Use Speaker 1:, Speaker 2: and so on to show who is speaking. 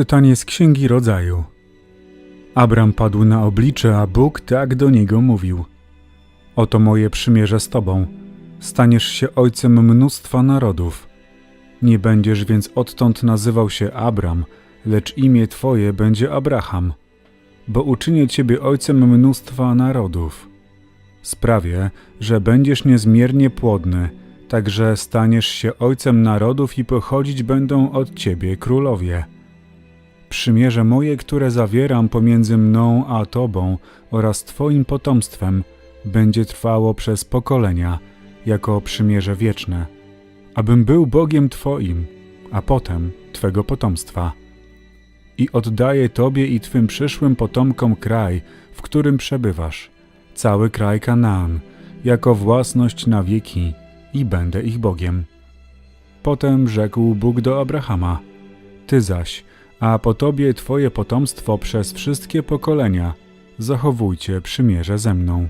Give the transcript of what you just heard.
Speaker 1: Czytanie z Księgi Rodzaju. Abram padł na oblicze, a Bóg tak do niego mówił: Oto moje przymierze z tobą. Staniesz się ojcem mnóstwa narodów. Nie będziesz więc odtąd nazywał się Abram, lecz imię twoje będzie Abraham, bo uczynię ciebie ojcem mnóstwa narodów. Sprawię, że będziesz niezmiernie płodny, także staniesz się ojcem narodów i pochodzić będą od ciebie królowie. Przymierze moje, które zawieram pomiędzy mną a Tobą oraz Twoim potomstwem, będzie trwało przez pokolenia, jako przymierze wieczne, abym był Bogiem Twoim, a potem Twego potomstwa. I oddaję Tobie i Twym przyszłym potomkom kraj, w którym przebywasz, cały kraj Kanaan, jako własność na wieki, i będę ich Bogiem. Potem rzekł Bóg do Abrahama: Ty zaś, a po tobie twoje potomstwo przez wszystkie pokolenia, zachowujcie przymierze ze mną.